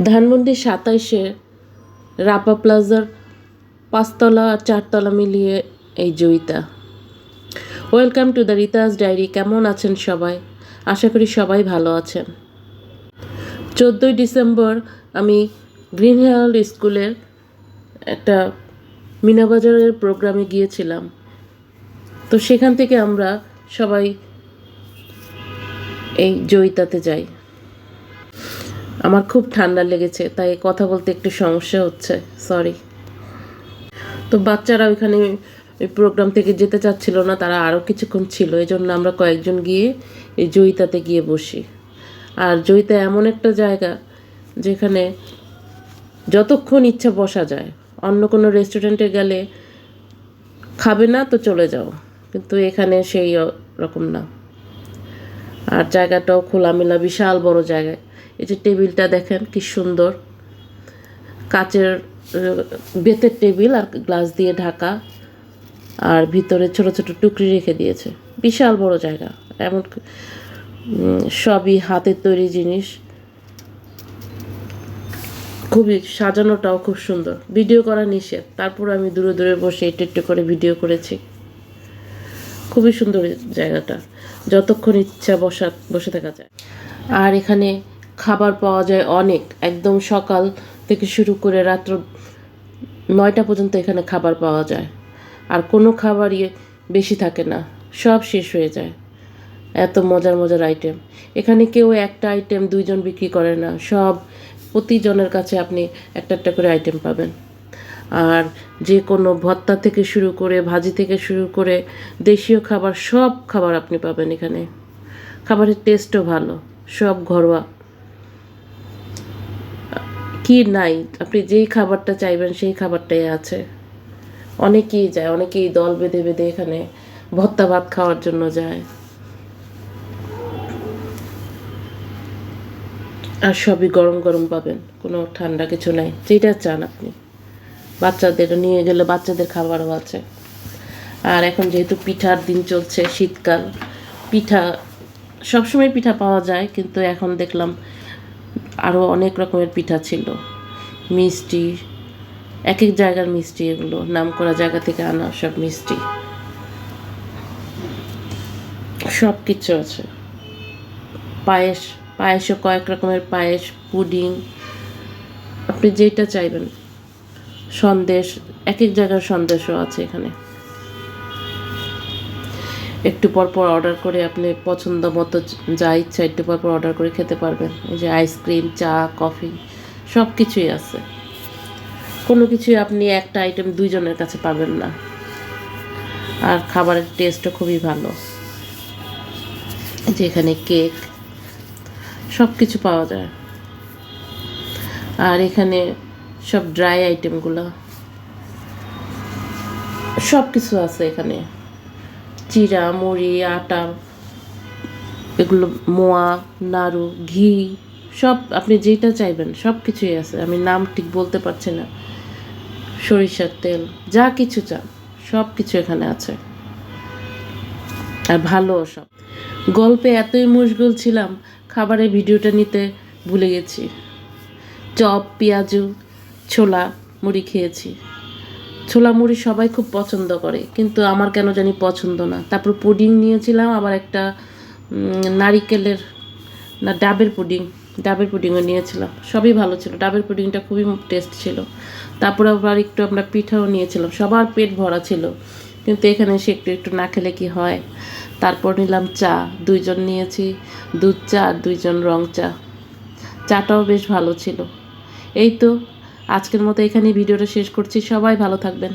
ধানমন্ডি সাতাইশে রাপা প্লাজার পাঁচতলা, চারতলা মিলিয়ে এই Joyita welcome to the Rita's diary কেমন আছেন সবাই? আশা করি সবাই ভালো আছেন। চোদ্দোই ডিসেম্বর আমি গ্রিন হেরাল্ড স্কুলের একটা মিনাবাজারের প্রোগ্রামে গিয়েছিলাম। তো সেখান থেকে আমরা সবাই এই জয়িতাতে যাই। আমার খুব ঠান্ডা লেগেছে, তাই কথা বলতে একটু সমস্যা হচ্ছে সরি তো বাচ্চারা ওইখানে ওই প্রোগ্রাম থেকে যেতে চাচ্ছিল না, তারা আরও কিছুক্ষণ ছিল এই জন্য আমরা কয়েকজন গিয়ে এই জয়িতাতে গিয়ে বসি। আর জয়িতা এমন একটা জায়গা যেখানে যতক্ষণ ইচ্ছা বসা যায়, অন্য কোনো রেস্টুরেন্টে গেলে খাবে না তো চলে যাও, কিন্তু এখানে সেই রকম না। আর জায়গাটাও খোলামেলা, বিশাল বড় জায়গায় এই যে টেবিলটা দেখেন কি সুন্দর। কাচের বেতের টেবিল আর গ্লাস দিয়ে ঢাকা। আর ভিতরে ছোট ছোট টুকরি রেখে দিয়েছে। বিশাল বড় জায়গা। এমন সবই হাতের তৈরি জিনিস। খুবই সাজানোটাও খুব সুন্দর। ভিডিও করা নিষেধ। তারপর আমি দূরে দূরে বসে একটু একটু করে ভিডিও করেছি। খুবই সুন্দর জায়গাটা। যতক্ষণ ইচ্ছা বসা, বসে থাকা যায়। আর এখানে খাবার পাওয়া যায় অনেক। একদম সকাল থেকে শুরু করে রাত্র নয়টা পর্যন্ত এখানে খাবার পাওয়া যায়। আর কোনো খাবারই বেশি থাকে না। সব শেষ হয়ে যায়। এত মজার মজার আইটেম এখানে কেউ একটা আইটেম দুইজন বিক্রি করে না। সব প্রতিজনের কাছে আপনি একটা একটা করে আইটেম পাবেন। আর যে কোনো ভত্তা থেকে শুরু করে, ভাজি থেকে শুরু করে, দেশীয় খাবার, সব খাবার আপনি পাবেন এখানে। খাবারের টেস্টও ভালো। সব ঘরোয়া। কি নাই আপনি যেই খাবারটা চাইবেন সেই খাবারটাই আছে। অনেকেই যায়, অনেকেই দল বেঁধে বেঁধে এখানে ভত্তা ভাত খাওয়ার জন্য যায়। আর সবই গরম গরম পাবেন, কোনো ঠান্ডা কিছু নাই। যেটা চান আপনি। বাচ্চাদের নিয়ে গেলে বাচ্চাদের খাবারও আছে। আর এখন যেহেতু পিঠার দিন চলছে শীতকাল, পিঠা, সবসময় পিঠা পাওয়া যায়, কিন্তু এখন দেখলাম আরও অনেক রকমের পিঠা ছিল। মিষ্টি এক এক জায়গার মিষ্টি এগুলো নাম করা জায়গা থেকে আনা সব মিষ্টি। সব কিছু আছে। পায়েস পায়েসও কয়েক রকমের পায়েস, পুডিং, আপনি যেটা চাইবেন। সন্দেশ এক এক জায়গার সন্দেশও আছে এখানে। একটু পর পর অর্ডার করে আপনি পছন্দ মতো যা ইচ্ছা একটু পর পর অর্ডার করে খেতে পারবেন। এই যে আইসক্রিম চা কফি সব কিছুই আছে। কোনো কিছুই আপনি একটা আইটেম দুইজনের কাছে পাবেন না। আর খাবারের টেস্টও খুবই ভালো। যে এখানে কেক সব কিছু পাওয়া যায়। আর এখানে সব ড্রাই আইটেমগুলো সব কিছু আছে এখানে। চিরা মুড়ি, আটা, এগুলো মোয়া, নাড়ু, ঘি, সব আপনি যেটা চাইবেন সব কিছুই আছে। আমি নাম ঠিক বলতে পারছি না। সরিষার তেল, যা কিছু চান সব কিছু এখানে আছে। আর ভালো সব। গল্পে এতই মশগুল ছিলাম, খাবারের ভিডিওটা নিতে ভুলে গেছি। চপ, পেঁয়াজু, ছোলা, মুড়ি খেয়েছি। ছোলা মুড়ি সবাই খুব পছন্দ করে, কিন্তু আমার কেন জানি পছন্দ না। তারপর পুডিং নিয়েছিলাম, আবার একটা নারিকেলের, না, ডাবের পুডিং, ডাবের পুডিংও নিয়েছিলাম। সবই ভালো ছিল, ডাবের পুডিংটা খুবই টেস্ট ছিল। তারপর আবার একটু আমরা পিঠাও নিয়েছিলাম, সবার পেট ভরা ছিল, কিন্তু এখানে এসে একটু একটু না খেলে কি হয়? তারপর নিলাম চা, দুইজন নিয়েছি, দুধ চা আর দুইজন রং চা। চাটাও বেশ ভালো ছিল। এই তো আজকের মতো এখানে ভিডিওটা শেষ করছি। সবাই ভালো থাকবেন।